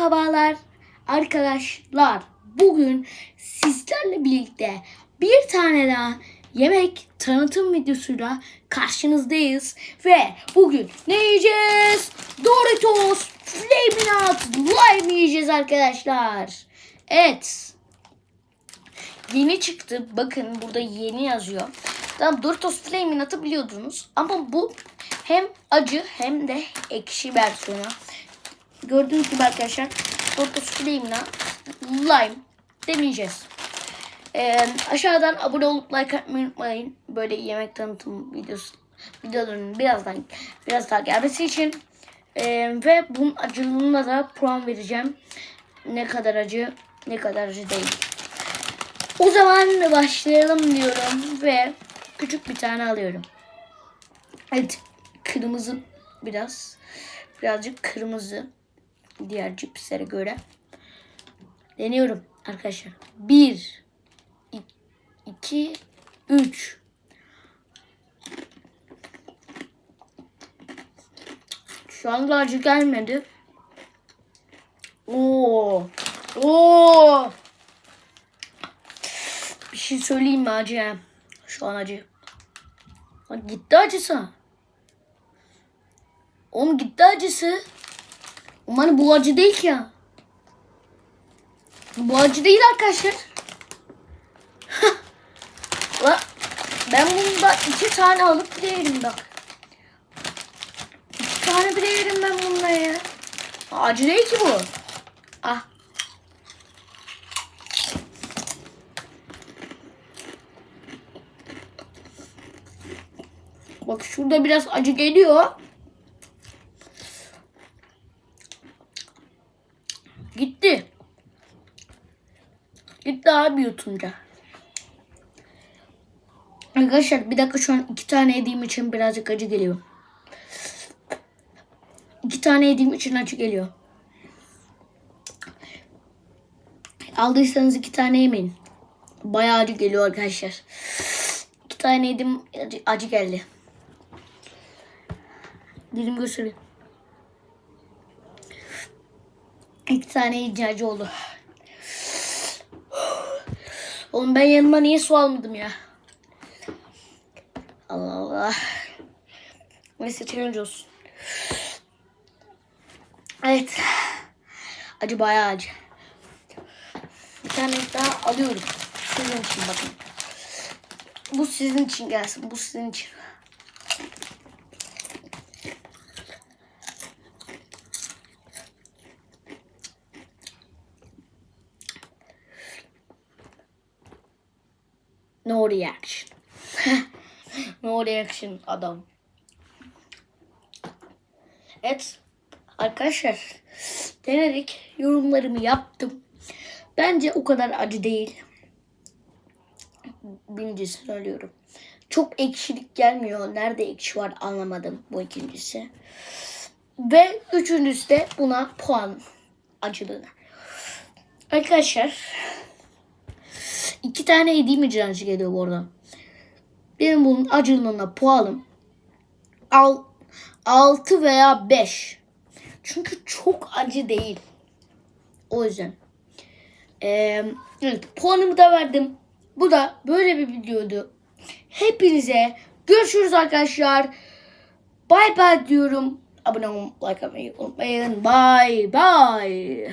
Merhabalar arkadaşlar. Bugün sizlerle birlikte bir tane daha yemek tanıtım videosuyla karşınızdayız. Ve bugün ne yiyeceğiz? Doritos Flaming Hot Lime yiyeceğiz arkadaşlar. Evet. Yeni çıktı. Bakın burada yeni yazıyor. Tamam Doritos Flaming Hot'ı biliyordunuz. Ama bu hem acı hem de ekşi versiyonu. Gördüğünüz gibi arkadaşlar Doritos Flame'la lime deneyeceğiz. Ee, aşağıdan abone olup like atmayı unutmayın. Böyle yemek tanıtım videosu videoların birazdan biraz daha gelmesi için. Ee, ve bunun acılığına da puan vereceğim. Ne kadar acı ne kadar acı değil. O zaman başlayalım diyorum ve küçük bir tane alıyorum. Evet kırmızı biraz birazcık kırmızı diğer cipslere göre. Deniyorum arkadaşlar. 1 2 3 Şu anda acı gelmedi. Oo. Oo. Bir şey söyleyeyim mi acı? Şu an acı. Gitti acısı. Oğlum gitti acısı. Umarım bu acı değil ki ya. Bu acı değil arkadaşlar. La, ben bunda iki tane alıp bile yerim bak. İki tane bile yerim ben bunda ya. Acı değil ki bu. Ah. Bak şurada biraz acı geliyor. Gitti. Gitti abi yutunca. Arkadaşlar bir dakika şu an iki tane yediğim için birazcık acı geliyor. İki tane yediğim için acı geliyor. Aldıysanız iki tane yemeyin. Bayağı acı geliyor arkadaşlar. İki tane yedim acı, acı geldi. Dilim göstereyim. İki tane ihtiyacı oldu. Oğlum ben yanıma niye su almadım ya? Allah Allah. Neyse challenge olsun. Evet. Acı bayağı acı. Bir tane daha alıyorum. Sizin için bakın. Bu sizin için gelsin. Bu sizin için. No reaction. no reaction adam. Evet arkadaşlar denedik yorumlarımı yaptım. Bence o kadar acı değil. Birincisi söylüyorum. Çok ekşilik gelmiyor. Nerede ekşi var anlamadım bu ikincisi. Ve üçüncüsü de buna puan acılığına. Arkadaşlar İki tane yediğim için acı geliyor bu. Benim bunun acılığına puanım al, 6 veya 5. Çünkü çok acı değil. O yüzden. Ee, evet puanımı da verdim. Bu da böyle bir videoydu. Hepinize görüşürüz arkadaşlar. Bye bye diyorum. Abone olmayı, like unutmayın. Bye bye.